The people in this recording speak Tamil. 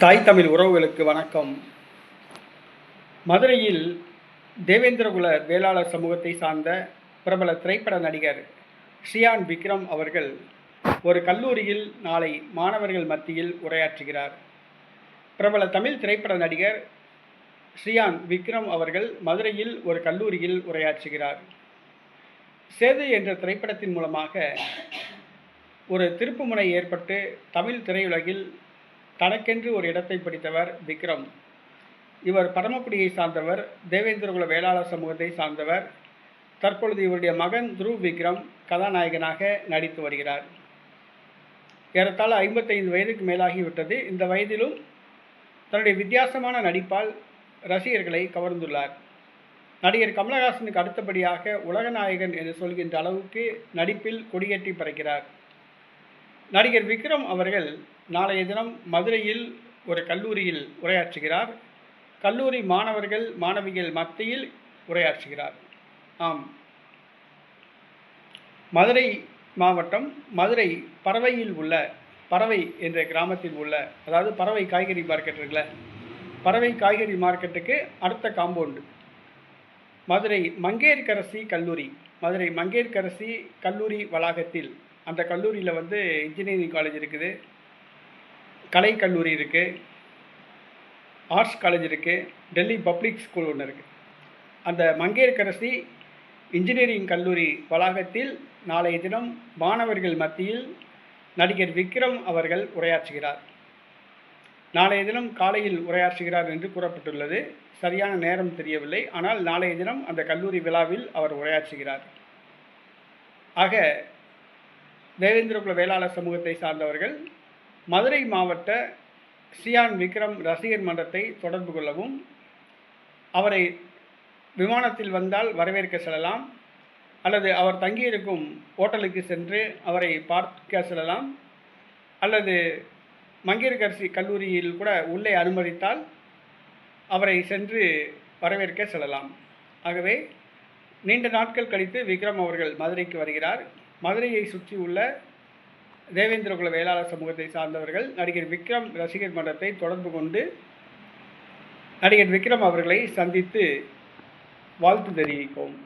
தாய் தமிழ் உறவுகளுக்கு வணக்கம். மதுரையில் தேவேந்திரகுல வேளாளர் சமூகத்தை சார்ந்த பிரபல திரைப்பட நடிகர் ஷியான் விக்ரம் அவர்கள் ஒரு கல்லூரியில் நாளை மாணவர்கள் மத்தியில் உரையாற்றுகிறார். பிரபல தமிழ் திரைப்பட நடிகர் ஸ்ரீயான் விக்ரம் அவர்கள் மதுரையில் ஒரு கல்லூரியில் உரையாற்றுகிறார். சேது என்ற திரைப்படத்தின் மூலமாக ஒரு திருப்புமுனை ஏற்பட்டு தமிழ் திரையுலகில் தனக்கென்று ஒரு இடத்தை பிடித்தவர் விக்ரம். இவர் பரமக்குடியை சார்ந்தவர் தேவேந்திரகுல வேளாளர் சமூகத்தை சார்ந்தவர். தற்பொழுது இவருடைய மகன் துருவ் விக்ரம் கதாநாயகனாக நடித்து வருகிறார். ஏறத்தாழ ஐம்பத்தைந்து வயதுக்கு மேலாகிவிட்டது இந்த வயதிலும் தன்னுடைய வித்தியாசமான நடிப்பால் ரசிகர்களை கவர்ந்துள்ளார். நடிகர் கமலஹாசனுக்கு அடுத்தபடியாக உலகநாயகன் என்று சொல்கின்ற அளவுக்கு நடிப்பில் கொடியேற்றி பறக்கிறார். நடிகர் விக்ரம் அவர்கள் நாளைய தினம் மதுரையில் ஒரு கல்லூரியில் உரையாற்றுகிறார். கல்லூரி மாணவர்கள் மாணவிகள் மத்தியில் உரையாற்றுகிறார். ஆம். மதுரை மாவட்டம் மதுரை பறவையில் உள்ள பறவை என்ற கிராமத்தில் உள்ள அதாவது பறவை காய்கறி மார்க்கெட் இருக்குல்ல பறவை காய்கறி மார்க்கெட்டுக்கு அடுத்த காம்பவுண்டு. மதுரை மங்கையர்கரசி கல்லூரி மதுரை மங்கேற்கரசி கல்லூரி வளாகத்தில் அந்த கல்லூரியில் வந்து இன்ஜினியரிங் காலேஜ் இருக்குது. கலை கல்லூரி இருக்குது ஆர்ட்ஸ் காலேஜ் இருக்குது டெல்லி பப்ளிக் ஸ்கூல் ஒன்று இருக்குது அந்த மங்கையர்கரசி இன்ஜினியரிங் கல்லூரி வளாகத்தில் நாளைய தினம் மாணவர்கள் மத்தியில் நடிகர் விக்ரம் அவர்கள் உரையாற்றுகிறார். நாளைய தினம் காலையில் உரையாற்றுகிறார் என்று கூறப்பட்டுள்ளது. சரியான நேரம் தெரியவில்லை. ஆனால் நாளைய தினம் அந்த கல்லூரி விழாவில் அவர் உரையாற்றுகிறார். ஆக தேவேந்திரகுல வேளாளர் சமூகத்தை சார்ந்தவர்கள் மதுரை மாவட்ட சியான் விக்ரம் ரசிகர் மன்றத்தை தொடர்பு கொள்ளவும் அவரை விமானத்தில் வந்தால் வரவேற்க செல்லலாம் அல்லது அவர் தங்கியிருக்கும் ஹோட்டலுக்கு சென்று அவரை பார்க்க செல்லலாம் அல்லது மங்கையர்கரசி கல்லூரியில் கூட உள்ளே அனுமதித்தால் அவரை சென்று வரவேற்க செல்லலாம். ஆகவே நீண்ட நாட்கள் கழித்து விக்ரம் அவர்கள் மதுரைக்கு வருகிறார். மதுரையை சுற்றி உள்ள தேவேந்திரகுல வேளாளர் சமூகத்தை சார்ந்தவர்கள் நடிகர் விக்ரம் ரசிகர் மன்றத்தை தொடர்பு கொண்டு நடிகர் விக்ரம் அவர்களை சந்தித்து வாழ்த்து தெரிவிப்போம்.